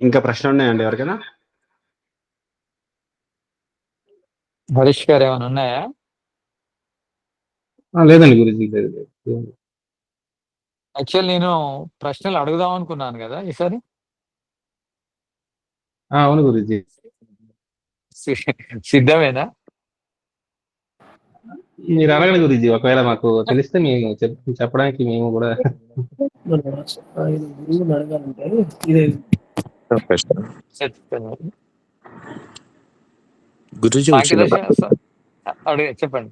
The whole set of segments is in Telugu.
ఇంకా ప్రశ్న ఉన్నాయండి ఎవరికైనా? హరీష్ గారు ఏమైనా ఉన్నాయా? లేదండి గురుజీ లేదు లేదు. యాక్చువల్ నేను ప్రశ్నలు అడుగుదాం అనుకున్నాను కదా ఈసారి? ఆ, అవును గురుజీ. సిద్ధమేనా? మీరు అడగండి గురుజీ ఒకవేళ మాకు తెలిస్తే మేము చెప్- చెప్పడానికి మేము కూడా గురుజీ చెప్పండి.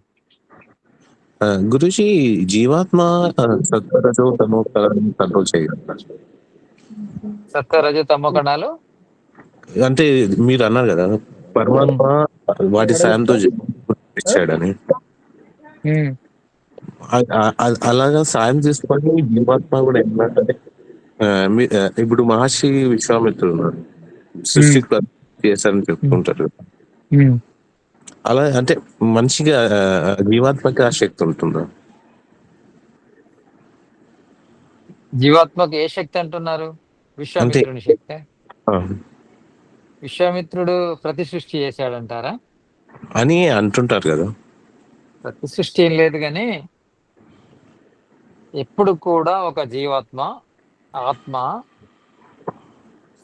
గురుజీ జీవాత్మ సత్వరజో తమో కళను కంట్రోల్ చేయగలరా సత్వ రజ తమ కణాలు? అంటే మీరు అన్నారు కదా పరమాత్మ వాటి సాయంతో ఇచ్చాడని అలాగా సాయం తీసుకొని జీవాత్మ కూడా ఏంటంటే ఇప్పుడు మహర్షి విశ్వామిత్రుడు ఉన్నాడు. సృష్టికి ప్రతి చేశారని చెప్పుకుంటారు. అలా అంటే మనిషిగా ఆ, జీవాత్మకి ఆ శక్తి ఉంటుందా? జీవాత్మకు ఏ శక్తి అంటున్నారు? విశ్వామిత్రుని శక్తి? విశ్వామిత్రుడు ప్రతి సృష్టి చేశాడంటారా? అని అంటుంటారు కదా. ప్రతి సృష్టి ఏం లేదు కానీ ఎప్పుడు కూడా ఒక జీవాత్మ ఆత్మ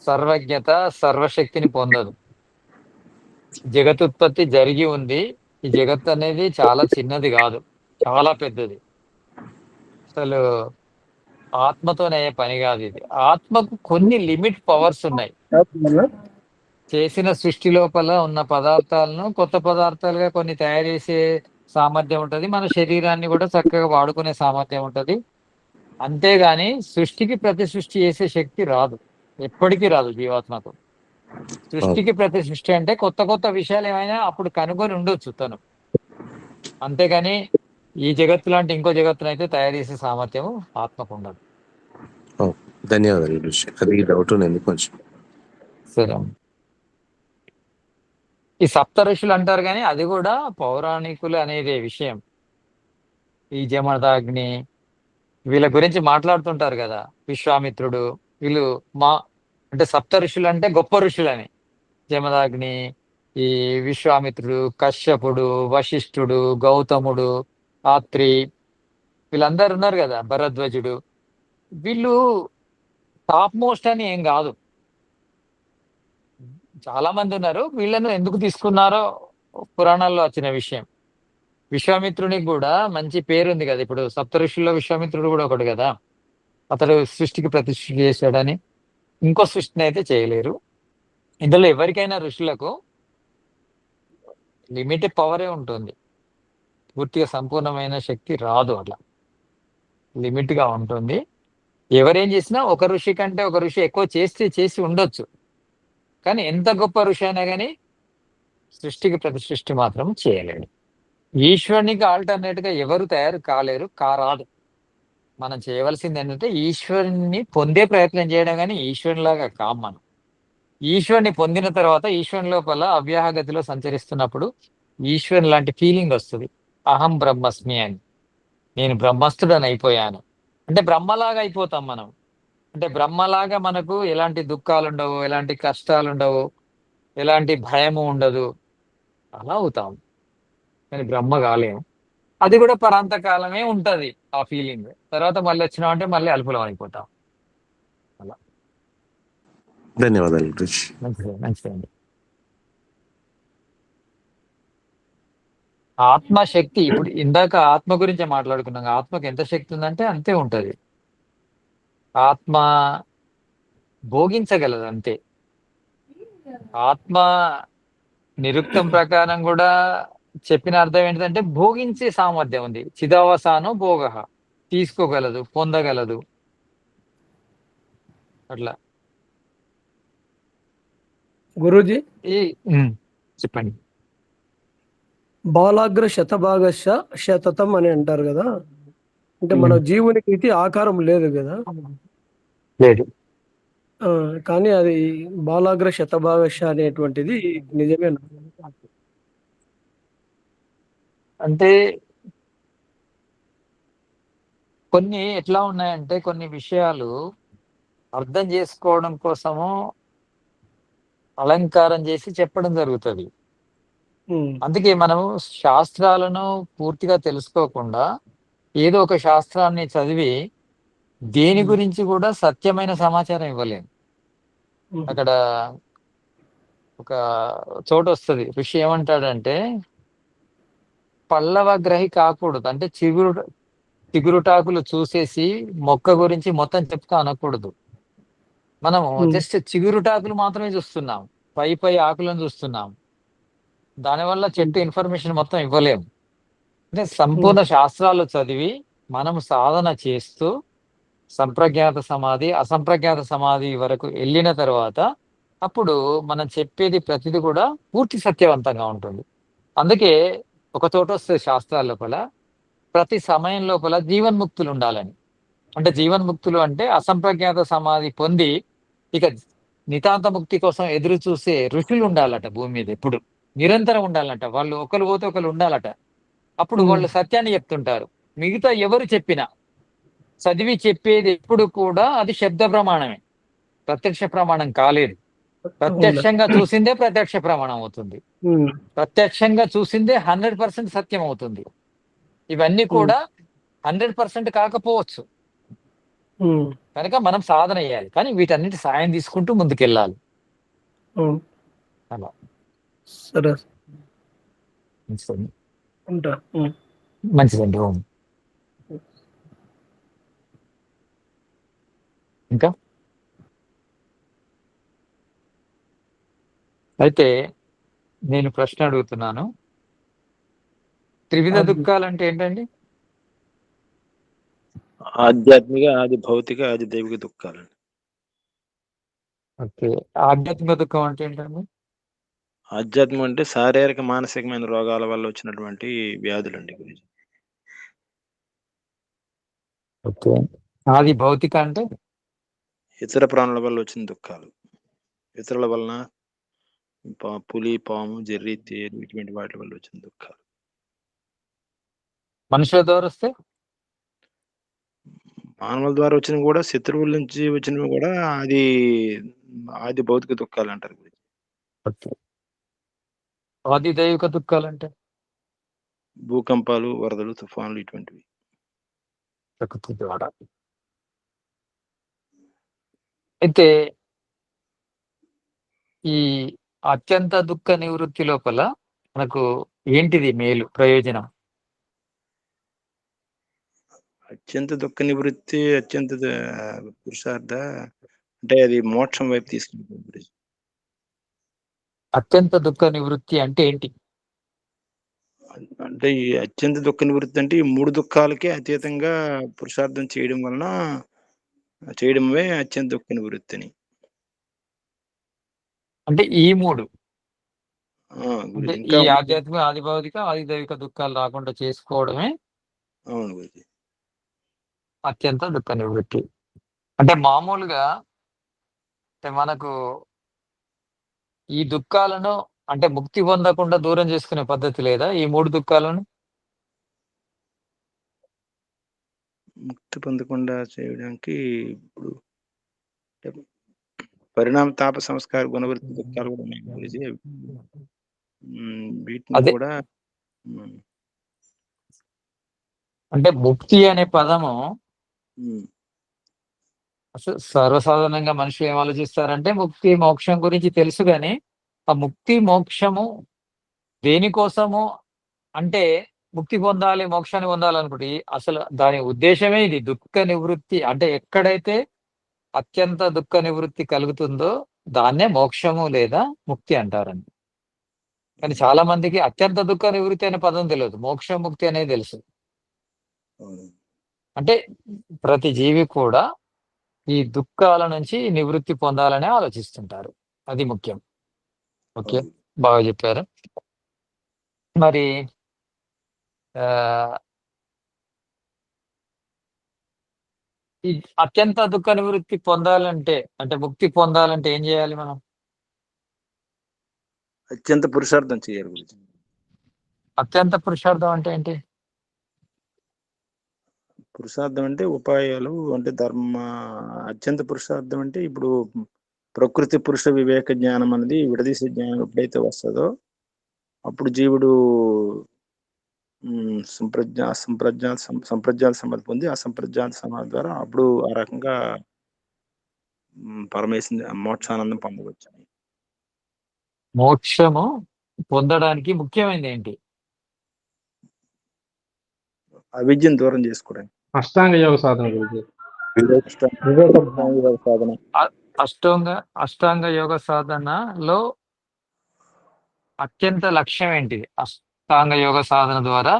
సర్వజ్ఞత సర్వశక్తిని పొందదు. జగతుత్పత్తి జరిగి ఉంది. ఈ జగత్ అనేది చాలా చిన్నది కాదు చాలా పెద్దది. అసలు ఆత్మతోనే పని కాదు ఇది. ఆత్మకు కొన్ని లిమిట్ పవర్స్ ఉన్నాయి. చేసిన సృష్టి లోపల ఉన్న పదార్థాలను కొత్త పదార్థాలుగా కొన్ని తయారు చేసే సామర్థ్యం ఉంటుంది. మన శరీరాన్ని కూడా చక్కగా వాడుకునే సామర్థ్యం ఉంటది. అంతేగాని సృష్టికి ప్రతి సృష్టి చేసే శక్తి రాదు. ఎప్పటికీ రాదు జీవాత్మకు సృష్టికి ప్రతి సృష్టి అంటే కొత్త కొత్త విషయాలు ఏమైనా అప్పుడు కనుగొని ఉండొచ్చు తను. అంతేగాని ఈ జగత్తు లాంటి ఇంకో జగత్తును అయితే తయారు చేసే సామర్థ్యం ఆత్మకు ఉండదు ధన్యవాదాలు గురుజీ అది డౌట్ ఉంది కొంచెం సరే. ఈ సప్త ఋషులు అంటారు కానీ అది కూడా పౌరాణికులు అనేది విషయం. ఈ జమదాగ్ని వీళ్ళ గురించి మాట్లాడుతుంటారు కదా విశ్వామిత్రుడు. వీళ్ళు మా అంటే సప్త ఋషులు అంటే గొప్ప ఋషులని. జమదాగ్ని ఈ విశ్వామిత్రుడు కశ్యపుడు వశిష్ఠుడు గౌతముడు ఆత్రి వీళ్ళందరూ ఉన్నారు కదా భరద్వజుడు. వీళ్ళు టాప్ మోస్ట్ అని ఏం కాదు. చాలా మంది ఉన్నారు. వీళ్ళను ఎందుకు తీసుకున్నారో పురాణాల్లో వచ్చిన విషయం. విశ్వామిత్రునికి కూడా మంచి పేరు ఉంది కదా. ఇప్పుడు సప్తఋషుల్లో విశ్వామిత్రుడు కూడా ఒకడు కదా. అతడు సృష్టికి ప్రతిష్ఠ చేశాడని ఇంకో సృష్టిని అయితే చేయలేరు. ఇందులో ఎవరికైనా ఋషులకు లిమిటెడ్ పవరే ఉంటుంది. పూర్తిగా సంపూర్ణమైన శక్తి రాదు అట్లా. లిమిట్గా ఉంటుంది. ఎవరేం చేసినా ఒక ఋషి కంటే ఒక ఋషి ఎక్కువ చేస్తే చేసి ఉండొచ్చు. కానీ ఎంత గొప్ప ఋషి అయినా కానీ సృష్టికి ప్రతి సృష్టి మాత్రం చేయలేడు. ఈశ్వరునికి ఆల్టర్నేట్గా ఎవరు తయారు కాలేరు కారాదు. మనం చేయవలసింది ఏంటంటే ఈశ్వరుని పొందే ప్రయత్నం చేయడం కానీ ఈశ్వరునిలాగా కాం మనం. ఈశ్వరుని పొందిన తర్వాత ఈశ్వరుని లోపల అవ్యాహగతిలో సంచరిస్తున్నప్పుడు ఈశ్వరుని లాంటి ఫీలింగ్ వస్తుంది. అహం బ్రహ్మస్మి అని. నేను బ్రహ్మస్థుడని అయిపోయాను. అంటే బ్రహ్మలాగా అయిపోతాం మనం. అంటే బ్రహ్మలాగా మనకు ఎలాంటి దుఃఖాలు ఉండవు ఎలాంటి కష్టాలు ఉండవు ఎలాంటి భయము ఉండదు. అలా అవుతాం. కానీ బ్రహ్మ కాలేము. అది కూడా పరాంతకాలమే ఉంటది ఆ ఫీలింగ్ తర్వాత మళ్ళీ వచ్చినాం అంటే మళ్ళీ అల్పులం అయిపోతాం. ధన్యవాదాలు గురుజీ మంచిది మంచిదండి ఆత్మ శక్తి ఇప్పుడు ఇందాక ఆత్మ గురించే మాట్లాడుకున్నాం. ఆత్మకి ఎంత శక్తి ఉందంటే అంతే ఉంటది. ఆత్మ భోగించగలదు అంతే. ఆత్మ నిరుక్తం ప్రకారం కూడా చెప్పిన అర్థం ఏంటంటే భోగించే సామర్థ్యం ఉంది. చిదావసానో భోగ. తీసుకోగలదు పొందగలదు. అట్లా. గురూజీ? ఈ చెప్పండి. బాలాగ్ర శతభాగశ శతతం అని అంటారు కదా. అంటే మన జీవునికి ఇది ఆకారం లేదు కదా. లేదు. కానీ అది బాలాగ్ర శతభాగశ అనేటువంటిది నిజమే అంటే కొన్ని ఎట్లా ఉన్నాయంటే కొన్ని విషయాలు అర్థం చేసుకోవడం కోసము అలంకారం చేసి చెప్పడం జరుగుతుంది. అందుకే మనము శాస్త్రాలను పూర్తిగా తెలుసుకోకుండా ఏదో ఒక శాస్త్రాన్ని చదివి దేని. గురించి కూడా సత్యమైన సమాచారం ఇవ్వలేము. అక్కడ ఒక చోటు వస్తుంది ఋషి ఏమంటాడంటే పల్లవ గ్రహి కాకూడదు. అంటే చిగురు చిగురుటాకులు చూసేసి మొక్క గురించి మొత్తం చెప్తా అనకూడదు. మనము. జస్ట్ చిగురుటాకులు మాత్రమే చూస్తున్నాం. పై పై ఆకులను చూస్తున్నాం. దానివల్ల చెట్టు ఇన్ఫర్మేషన్ మొత్తం ఇవ్వలేము. అంటే సంపూర్ణ శాస్త్రాలు చదివి మనం సాధన చేస్తూ సంప్రజ్ఞాత సమాధి అసంప్రజ్ఞాత సమాధి వరకు వెళ్ళిన తర్వాత అప్పుడు మనం చెప్పేది ప్రతిది కూడా పూర్తి సత్యవంతంగా ఉంటుంది. అందుకే ఒక చోట వస్తుంది శాస్త్రాల లోపల ప్రతి సమయం లోపల జీవన్ముక్తులు ఉండాలని. అంటే జీవన్ముక్తులు అంటే అసంప్రజ్ఞాత సమాధి పొంది ఇక నితాంత ముక్తి కోసం ఎదురు చూసే ఋషులు ఉండాలట భూమి మీద ఎప్పుడు. నిరంతరం ఉండాలట. వాళ్ళు ఒకరు పోతే ఒకరు ఉండాలట. అప్పుడు. వాళ్ళు సత్యాన్ని చెప్తుంటారు. మిగతా ఎవరు చెప్పినా చదివి చెప్పేది ఎప్పుడు కూడా అది శబ్ద ప్రమాణమే. ప్రత్యక్ష ప్రమాణం కాలేదు. ప్రత్యక్షంగా చూసిందే ప్రత్యక్ష ప్రమాణం అవుతుంది. ప్రత్యక్షంగా చూసిందే హండ్రెడ్ పర్సెంట్ సత్యం అవుతుంది. ఇవన్నీ కూడా హండ్రెడ్ పర్సెంట్ కాకపోవచ్చు. కనుక మనం సాధన చేయాలి. కానీ వీటన్నిటి సాయం తీసుకుంటూ ముందుకెళ్ళాలి. అలా. సరే. మంచిదండి. ఉంటా. ఉమ్. మంచిదండి. ఓం. ఇంకా? అయితే నేను ప్రశ్న అడుగుతున్నాను. త్రివిధ దుఃఖాలు అంటే ఏంటండి? ఆధ్యాత్మిక ఆది భౌతిక ఆది దైవిక దుఃఖాలు ఓకే. ఆధ్యాత్మిక దుఃఖం అంటే ఏంటండి? ఆధ్యాత్మం అంటే శారీరక మానసికమైన రోగాల వల్ల వచ్చినటువంటి వ్యాధులు అండి గురించి ఓకే. ఆది భౌతిక అంటే? ఇతర ప్రాణుల వల్ల వచ్చిన దుఃఖాలు. ఇతరుల వలన పులి పాము జర్రి తేలు ఇటువంటి వాటి వల్ల వచ్చిన దుఃఖాలు. మనుషుల ద్వారా వస్తే? మానవుల ద్వారా వచ్చినవి కూడా శత్రువుల నుంచి వచ్చినవి కూడా అది ఆది భౌతిక దుఃఖాలు అంటారు ఆది దైవిక దుఃఖాలు అంటే భూకంపాలు వరదలు తుఫాన్లు ఇటువంటివి. ప్రకృతి ద్వారా. అయితే ఈ అత్యంత దుఃఖ నివృత్తి లోపల మనకు ఏంటిది మేలు ప్రయోజనం? అత్యంత దుఃఖ నివృత్తి అత్యంత పురుషార్థ అంటే అది మోక్షం వైపు తీసుకుంటుంది అత్యంత దుఃఖ నివృత్తి అంటే ఏంటి? అంటే ఈ అత్యంత దుఃఖ నివృత్తి అంటే ఈ మూడు దుఃఖాలకే అతీతంగా పురుషార్థం చేయడం వలన చేయడమే అత్యంత దుఃఖ నివృత్తి అని అంటే ఈ మూడు. అంటే ఈ ఆధ్యాత్మిక ఆది భౌతిక ఆది దైవిక దుఃఖాలు రాకుండా చేసుకోవడమే అవును అత్యంత దుఃఖ నివృత్తి. అంటే మామూలుగా అంటే మనకు ఈ దుఃఖాలను అంటే ముక్తి పొందకుండా దూరం చేసుకునే పద్ధతి లేదా? ఈ మూడు దుఃఖాలను? ముక్తి పొందకుండా చేయడానికి ఇప్పుడు పరిణామ తాప సంస్కార గుణవృత్తి దుఃఖాలు కూడా ఉన్నాయి గురుజీ వీటిని. కూడా అంటే ముక్తి అనే పదము అసలు సర్వసాధారణంగా మనుషులు ఏం ఆలోచిస్తారంటే ముక్తి మోక్షం గురించి తెలుసు కానీ ఆ ముక్తి మోక్షము దేనికోసము అంటే ముక్తి పొందాలి మోక్షాన్ని పొందాలనుకుంటే అసలు దాని ఉద్దేశమే ఇది. దుఃఖ నివృత్తి అంటే ఎక్కడైతే అత్యంత దుఃఖ నివృత్తి కలుగుతుందో దాన్నే మోక్షము లేదా ముక్తి అంటారండి. కానీ చాలా మందికి అత్యంత దుఃఖ నివృత్తి అనే పదం తెలియదు. మోక్ష ముక్తి అనేది తెలుసు. అంటే ప్రతి జీవి కూడా ఈ దుఃఖాల నుంచి నివృత్తి పొందాలని ఆలోచిస్తుంటారు. అది ముఖ్యం. ఓకే. బాగా చెప్పారు. మరి ఈ అత్యంత దుఃఖ నివృత్తి పొందాలంటే అంటే ముక్తి పొందాలంటే ఏం చేయాలి మనం? అత్యంత పురుషార్థం చేయాలి గురించి అత్యంత పురుషార్థం అంటే ఏంటి? పురుషార్థం అంటే ఉపాయాలు అంటే ధర్మ అత్యంత పురుషార్థం అంటే ఇప్పుడు ప్రకృతి పురుష వివేక జ్ఞానం అనేది విడదీసే జ్ఞానం ఎప్పుడైతే వస్తుందో అప్పుడు జీవుడు సంప్రజ్ఞా సంప్రజ్ఞా సం- సంప్రజ్ఞాత సమాధి పొంది ఆ సంప్రజ్ఞాత సమాధి ద్వారా అప్పుడు ఆ రకంగా పరమేశ్వర మోక్షానందం పొందవచ్చు. మోక్షము పొందడానికి ముఖ్యమైనది ఏంటి? అవిద్యను దూరం చేసుకోవడానికి. అష్టాంగ యోగ సాధన సాధన. అష్టాంగ అష్టాంగ యోగ సాధనలో అత్యంత లక్ష్యం ఏంటిది? అష్టాంగ యోగ సాధన ద్వారా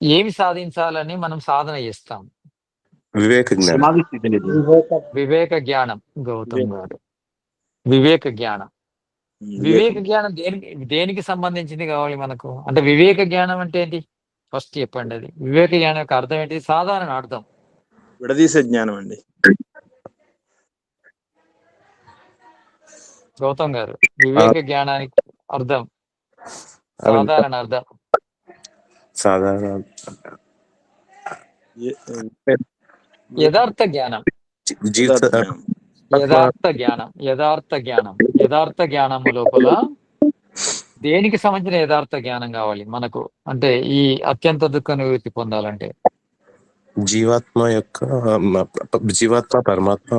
ఏమి సాధించాలని మనం సాధన చేస్తాం? వివేక జ్ఞానం. వివేక జ్ఞానం గౌతమ్ గారు. వివేక జ్ఞానం. వివేక జ్ఞానం దేనికి దేనికి సంబంధించింది కావాలి మనకు? అంటే వివేక జ్ఞానం అంటే ఏంటి? ఫస్ట్ చెప్పండి అది. వివేక జ్ఞానం యొక్క అర్థం ఏంటి? సాధారణ అర్థం. విడదీసే జ్ఞానం అండి. గౌతమ్ గారు వివేక జ్ఞానానికి అర్థం. సాధారణ అర్థం. సాధారణ యథార్థ జ్ఞానం. యథార్థ జ్ఞానం యథార్థ జ్ఞానం యథార్థ లోపల దేనికి సంబంధించిన యథార్థ జ్ఞానం కావాలి? మనకు అంటే ఈ అత్యంత దుఃఖ నివృత్తి పొందాలంటే. జీవాత్మ యొక్క జీవాత్మ పరమాత్మ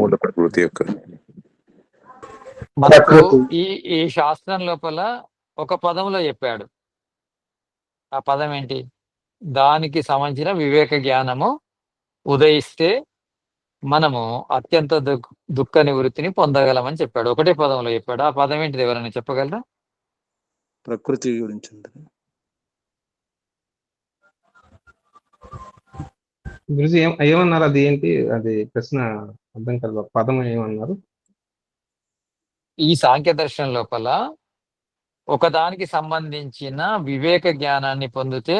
మూల ప్రకృతి యొక్క. మనకు ఈ ఈ శాస్త్రం లోపల ఒక పదంలో చెప్పాడు. ఆ పదం ఏంటి? దానికి సంబంధించిన వివేక జ్ఞానము ఉదయిస్తే మనము అత్యంత దుఃఖ దుఃఖ నివృత్తిని పొందగలమని చెప్పాడు. ఒకటే పదంలో చెప్పాడు. ఆ పదం ఏంటిది ఎవరైనా చెప్పగలరా? ప్రకృతి గురించి ఉంటుంది గురుజీ ఏం ఏమన్నారు? అది ఏంటి? అది ప్రశ్న అర్థం కాదు. పదం ఏమన్నారు? ఈ సాంఖ్య దర్శనం లోపల ఒకదానికి సంబంధించిన వివేక జ్ఞానాన్ని పొందితే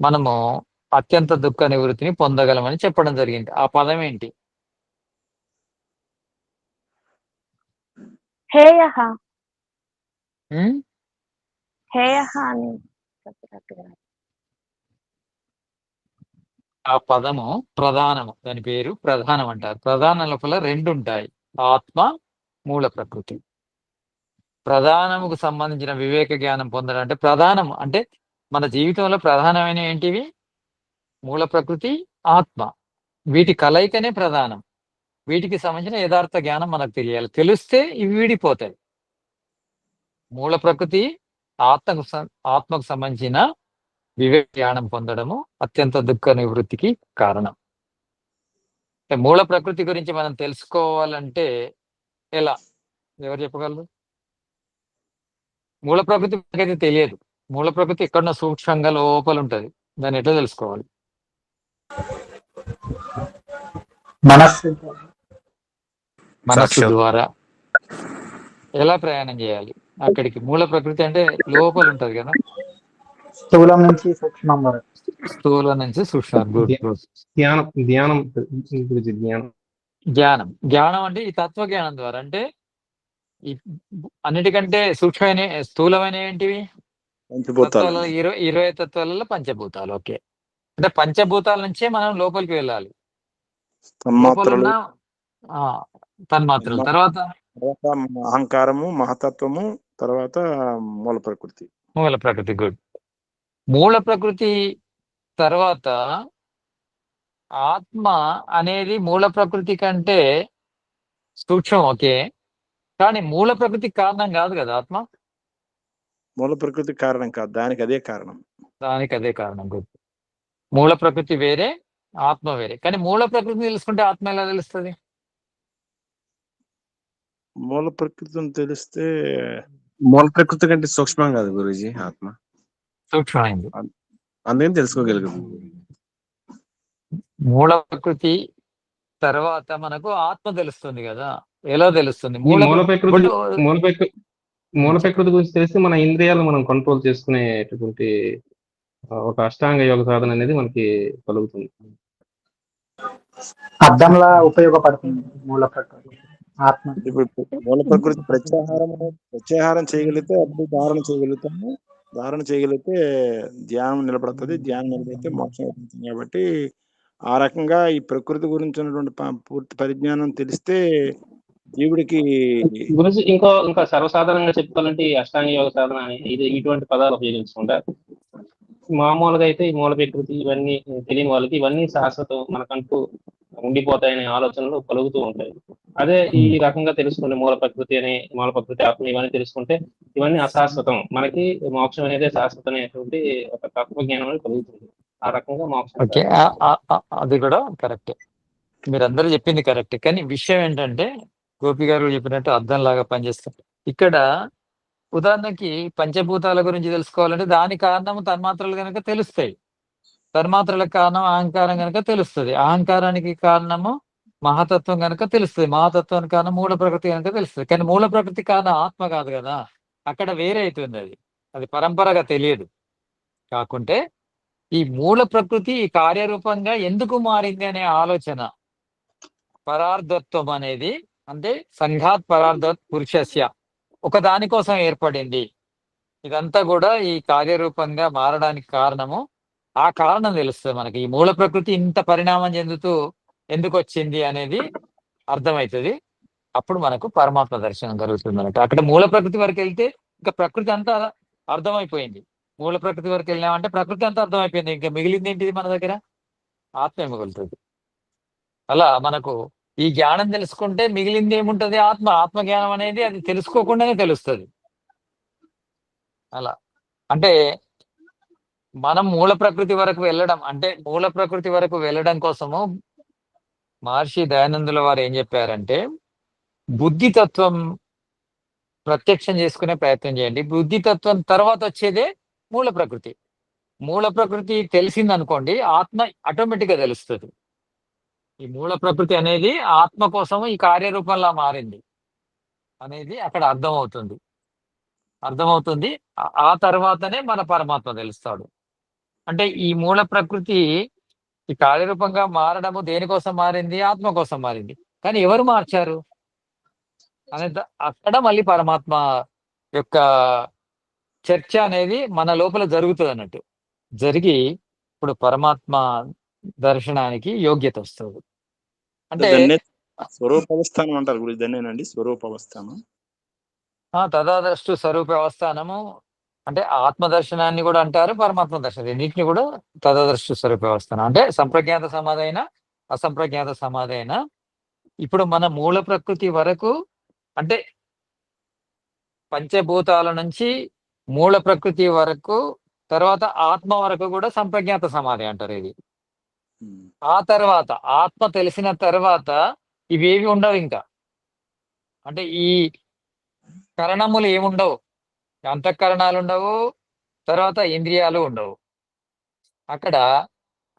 మనము అత్యంత దుఃఖ నివృత్తిని పొందగలమని చెప్పడం జరిగింది. ఆ పదం ఏంటి? ఆ పదము ప్రధానము. దాని పేరు ప్రధానం అంటారు ప్రధానం లోపల రెండు ఉంటాయి ఆత్మ మూల ప్రకృతి. ప్రధానముకు సంబంధించిన వివేక జ్ఞానం పొందడం అంటే ప్రధానం అంటే మన జీవితంలో ప్రధానమైన ఏంటివి? మూల ప్రకృతి ఆత్మ. వీటి కలయికనే ప్రధానం. వీటికి సంబంధించిన యథార్థ జ్ఞానం మనకు తెలియాలి. తెలిస్తే ఇవి విడిపోతాయి. మూల ప్రకృతి ఆత్మకు సం- ఆత్మకు సంబంధించిన వివేక జ్ఞానం పొందడము అత్యంత దుఃఖ నివృత్తికి కారణం. మూల ప్రకృతి గురించి మనం తెలుసుకోవాలంటే ఎలా? ఎవరు చెప్పగలరు? మూల ప్రకృతి మనకైతే తెలియదు. మూల ప్రకృతి ఎక్కడన్నా సూక్ష్మంగా లోపల ఉంటది. దాన్ని ఎట్లా తెలుసుకోవాలి? మనస్సు మనస్సు. ద్వారా ఎలా ప్రయాణం చేయాలి? అక్కడికి మూల ప్రకృతి అంటే లోపల ఉంటది కదా? స్థూలం నుంచి సూక్ష్మం వరకు. స్థూల నుంచి సూక్ష్మ. ధ్యానం ధ్యానం ధ్యానం. జ్ఞానం జ్ఞానం అంటే ఈ తత్వ జ్ఞానం ద్వారా. అంటే అన్నిటికంటే సూక్ష్మమైన స్థూలమైన ఏంటివి? పంచభూతాలు. ఇరవై ఇరవై తత్వాలలో పంచభూతాలు. ఓకే. అంటే పంచభూతాల నుంచే మనం లోపలికి వెళ్ళాలి. తన్మాత్రలు. తర్వాత? తర్వాత అహంకారము మహతత్వము తర్వాత మూల ప్రకృతి. మూల ప్రకృతి. గుడ్. మూల ప్రకృతి తర్వాత ఆత్మ అనేది మూల ప్రకృతి కంటే సూక్ష్మం. ఓకే. కానీ మూల ప్రకృతి కారణం కాదు కదా ఆత్మ? మూల ప్రకృతి కారణం కాదు. దానికి అదే కారణం. దానికి అదే కారణం గుడ్. మూల ప్రకృతి వేరే ఆత్మ వేరే. కానీ మూల ప్రకృతిని తెలుసుకుంటే ఆత్మ ఎలా తెలుస్తుంది? మూల ప్రకృతిని తెలిస్తే మూల ప్రకృతి కంటే సూక్ష్మం కాదు గురూజీ ఆత్మ. సూక్ష్మమైంది. అందుకని తెలుసుకోగలుగుతుంది మూల ప్రకృతి తర్వాత మనకు ఆత్మ తెలుస్తుంది కదా. ఎలా తెలుస్తుంది? మూల ప్రకృతి ఇప్పుడు మూల ప్రకృతి మూల ప్రకృతి గురించి తెలిస్తే మన ఇంద్రియాలు మనం కంట్రోల్ చేసుకునేటటువంటి ఆ, ఒక అష్టాంగ యోగ సాధన అనేది మనకి కలుగుతుంది. అర్థంలా ఉపయోగపడుతుంది మూల ప్రకృతి ఆత్మ. ఇప్పుడు మూల ప్రకృతి ప్రత్యాహారం ప్రత్యాహారం చేయగలిగితే అప్పుడు ధారణ చేయగలుగుతాము. ధారణ చేయగలిగితే ధ్యానం నిలబడుతుంది. ధ్యానం నిలబడితే మోక్షం అవుతుంది. కాబట్టి ఆ రకంగా ఈ ప్రకృతి గురించి ఉన్నటువంటి పూర్తి పరిజ్ఞానం తెలిస్తే జీవుడికి గురించి ఇంకో ఇంకా సర్వసాధారణంగా చెప్పుకోవాలంటే ఈ అష్టాంగ యోగ సాధన అని ఇది ఇటువంటి పదాలు ఉపయోగించుకుంటారు మామూలుగా అయితే ఈ మూల ప్రకృతి ఇవన్నీ తెలియని వాళ్ళకి ఇవన్నీ శాశ్వతం మనకంటూ ఉండిపోతాయనే ఆలోచనలు కలుగుతూ ఉంటాయి. అదే ఈ రకంగా తెలుసుకునే మూల ప్రకృతి అని మూల ప్రకృతి ఆత్మ ఇవన్నీ తెలుసుకుంటే ఇవన్నీ అశాశ్వతం. మనకి మోక్షం అనేది శాశ్వతం అనేటువంటి ఒక తత్వజ్ఞానం అనేది కలుగుతుంది. ఆ రకంగా మోక్షం అది కూడా కరెక్టే. మీరందరూ చెప్పింది కరెక్ట్. కానీ విషయం ఏంటంటే గోపి గారు చెప్పినట్టు అర్థం లాగా పనిచేస్తాం. ఇక్కడ ఉదాహరణకి పంచభూతాల గురించి తెలుసుకోవాలంటే దాని కారణము తన్మాత్రలు కనుక తెలుస్తాయి. తన్మాత్రలకు కారణం అహంకారం కనుక తెలుస్తుంది. అహంకారానికి కారణము మహాతత్వం కనుక తెలుస్తుంది. మహాతత్వానికి కారణం మూల ప్రకృతి కనుక తెలుస్తుంది. కానీ మూల ప్రకృతి కారణం ఆత్మ కాదు కదా. అక్కడ వేరే అవుతుంది అది. అది పరంపరగా తెలియదు. కాకుంటే ఈ మూల ప్రకృతి ఈ కార్యరూపంగా ఎందుకు మారింది అనే ఆలోచన. పరార్థత్వం అనేది అంటే సంఘాత్ పరార్థ పురుషస్య. ఒక దానికోసం ఏర్పడింది. ఇదంతా కూడా ఈ కార్యరూపంగా మారడానికి కారణము. ఆ కారణం తెలుస్తుంది మనకి. ఈ మూల ప్రకృతి ఇంత పరిణామం చెందుతూ ఎందుకు వచ్చింది అనేది అర్థమవుతుంది. అప్పుడు మనకు పరమాత్మ దర్శనం కలుగుతుంది అన్నట్టు అక్కడ మూల ప్రకృతి వరకు వెళ్తే ఇంకా ప్రకృతి అంతా అర్థమైపోయింది. మూల ప్రకృతి వరకు వెళ్ళామంటే ప్రకృతి అంతా అర్థమైపోయింది. ఇంకా మిగిలింది ఏంటిది మన దగ్గర? ఆత్మ మిగులుతుంది అలా మనకు ఈ జ్ఞానం తెలుసుకుంటే మిగిలింది ఏముంటది? ఆత్మ. ఆత్మ జ్ఞానం అనేది అది తెలుసుకోకుండానే తెలుస్తుంది. అలా. అంటే మనం మూల ప్రకృతి వరకు వెళ్ళడం అంటే మూల ప్రకృతి వరకు వెళ్ళడం కోసము మహర్షి దయానందుల వారు ఏం చెప్పారంటే బుద్ధి తత్వం ప్రత్యక్షం చేసుకునే ప్రయత్నం చేయండి. బుద్ధి తత్వం తర్వాత వచ్చేదే మూల ప్రకృతి. మూల ప్రకృతి తెలిసింది అనుకోండి ఆత్మ ఆటోమేటిక్గా తెలుస్తుంది. ఈ మూల ప్రకృతి అనేది ఆత్మ కోసం ఈ కార్యరూపంలా మారింది అనేది అక్కడ అర్థమవుతుంది. అర్థమవుతుంది. ఆ- తర్వాతనే మన పరమాత్మ తెలుస్తాడు. అంటే ఈ మూల ప్రకృతి ఈ కార్యరూపంగా మారడము దేనికోసం మారింది? ఆత్మ కోసం మారింది. కానీ ఎవరు మార్చారు? అనే అక్కడ మళ్ళీ పరమాత్మ యొక్క చర్చ అనేది మన లోపల జరుగుతుంది అన్నట్టు. జరిగి ఇప్పుడు పరమాత్మ దర్శనానికి యోగ్యత వస్తుంది. అంటే స్వరూపవస్థానం అంటారు గురించి దాన్నేనండి స్వరూపవస్థానం. తదాదృష్టు స్వరూప అవస్థానము అంటే ఆత్మ దర్శనాన్ని కూడా అంటారు పరమాత్మ దర్శనం. రెండింటిని కూడా తదాదృష్టు స్వరూప అవస్థానం అంటే సంప్రజ్ఞాత సమాధి అయినా అసంప్రజ్ఞాత సమాధి అయినా. ఇప్పుడు మన మూల ప్రకృతి వరకు అంటే పంచభూతాల నుంచి మూల ప్రకృతి వరకు తర్వాత ఆత్మ వరకు కూడా సంప్రజ్ఞాత సమాధి అంటారు ఇది. ఆ తర్వాత ఆత్మ తెలిసిన తర్వాత ఇవేవి ఉండవు ఇంకా. అంటే ఈ కరణములు ఏముండవు? అంతఃకరణాలు ఉండవు తర్వాత ఇంద్రియాలు ఉండవు. అక్కడ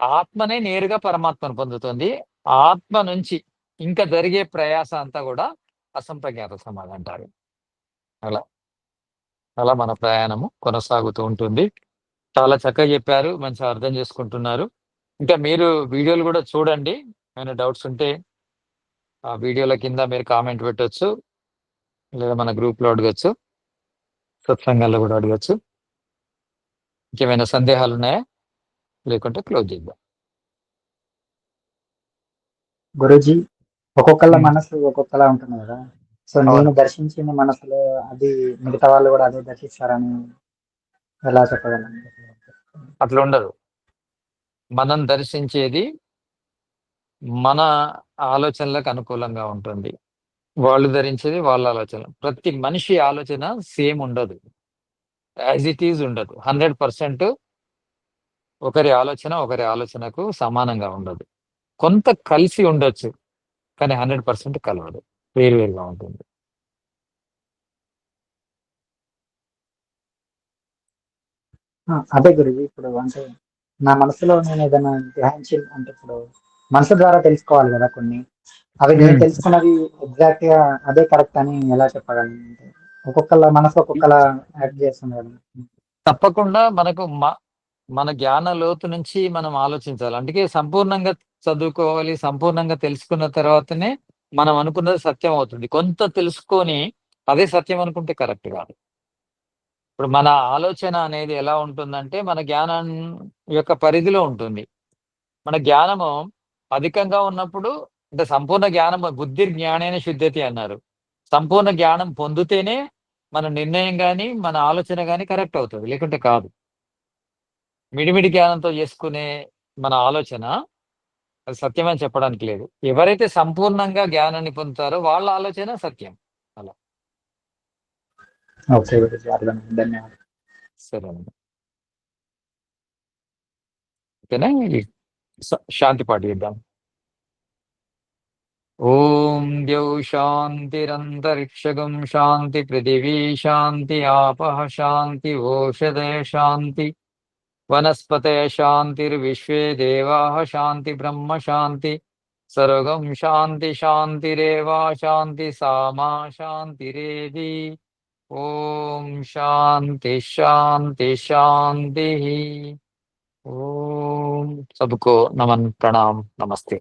ఆత్మనే నేరుగా పరమాత్మను పొందుతుంది. ఆత్మ నుంచి ఇంకా జరిగే ప్రయాస అంతా కూడా అసంప్రజ్ఞాత సమాధి అంటారు. అలా. అలా మన ప్రయాణము కొనసాగుతూ ఉంటుంది. చాలా చక్కగా చెప్పారు. మంచిగా అర్థం చేసుకుంటున్నారు. ఇంకా మీరు వీడియోలు కూడా చూడండి. ఏమైనా డౌట్స్ ఉంటే ఆ వీడియోల కింద మీరు కామెంట్ పెట్టొచ్చు. లేదా మన group లో అడగచ్చు. సత్సంగాల్లో కూడా అడగచ్చు. ఇంకేమైనా సందేహాలు ఉన్నాయా? లేకుంటే క్లోజ్ చేద్దాం. గురూజీ ఒక్కొక్కళ్ళ. మనసు ఒక్కొక్కలా ఉంటుంది కదా. సో నేను దర్శించిన మనసులో అది మిగతా వాళ్ళు కూడా అదే దర్శిస్తారని ఎలా చెప్పగలను? అట్లా ఉండదు. మనం దర్శించేది మన ఆలోచనలకు అనుకూలంగా ఉంటుంది. వాళ్ళు ధరించేది వాళ్ళ ఆలోచన ప్రతి మనిషి ఆలోచన సేమ్ ఉండదు. యాజ్ ఇట్ ఈజ్ ఉండదు. హండ్రెడ్ పర్సెంట్ ఒకరి ఆలోచన ఒకరి ఆలోచనకు సమానంగా ఉండదు. కొంత కలిసి ఉండొచ్చు కానీ హండ్రెడ్ పర్సెంట్ కలవదు. వేరువేరుగా ఉంటుంది. అదే గురుజీ ఇప్పుడు అంటే నా మనసులో నేను ఏదైనా గ్రహించి అంటే ఇప్పుడు మనసు ద్వారా తెలుసుకోవాలి కదా కొన్ని. అవి నేను మ్మ్. తెలుసుకున్నది ఎగ్జాక్ట్గా అదే కరెక్ట్ అని ఎలా చెప్పగలను? అంటే ఒక్కొక్కళ్ళ మనసు ఒక్కొక్కలా యాక్ట్ చేస్తుంది కదా. తప్పకుండా మనకు మన జ్ఞాన లోతు నుంచి మనం ఆలోచించాలి. అందుకే సంపూర్ణంగా చదువుకోవాలి సంపూర్ణంగా తెలుసుకున్న తర్వాతనే మనం అనుకున్నది సత్యం అవుతుంది. కొంత తెలుసుకొని అదే సత్యం అనుకుంటే కరెక్ట్ కాదు. ఇప్పుడు మన ఆలోచన అనేది ఎలా ఉంటుందంటే మన జ్ఞానం యొక్క పరిధిలో ఉంటుంది. మన జ్ఞానము అధికంగా ఉన్నప్పుడు అంటే సంపూర్ణ జ్ఞానము బుద్ధి జ్ఞానైన శుద్ధతి అన్నారు. సంపూర్ణ జ్ఞానం పొందితేనే మన నిర్ణయం కానీ మన ఆలోచన కానీ కరెక్ట్ అవుతుంది లేకుంటే కాదు. మిడిమిడి జ్ఞానంతో చేసుకునే మన ఆలోచన అది సత్యమని చెప్పడానికి లేదు. ఎవరైతే సంపూర్ణంగా జ్ఞానాన్ని పొందుతారో వాళ్ళ ఆలోచన సత్యం. ఓకే గురుజీ అర్థమైంది ధన్యవాదాలు సరే అండి ఓకేనా ఈ శ- శాంతి పాట చేద్దాం ఓం ద్యౌ శాంతిరంతరిక్షగం శాంతి పృథివీ శాంతి ఆపః శాంతి ఓషధయ శాంతి వనస్పతయ శాంతిర్విశ్వే దేవాः శాంతి బ్రహ్మ శాంతి సర్వగం శాంతి శాంతిరేవా శాంతి సామా శాంతిరేది ओम शांति शांति शांति ओम सबको नमन प्रणाम नमस्ते।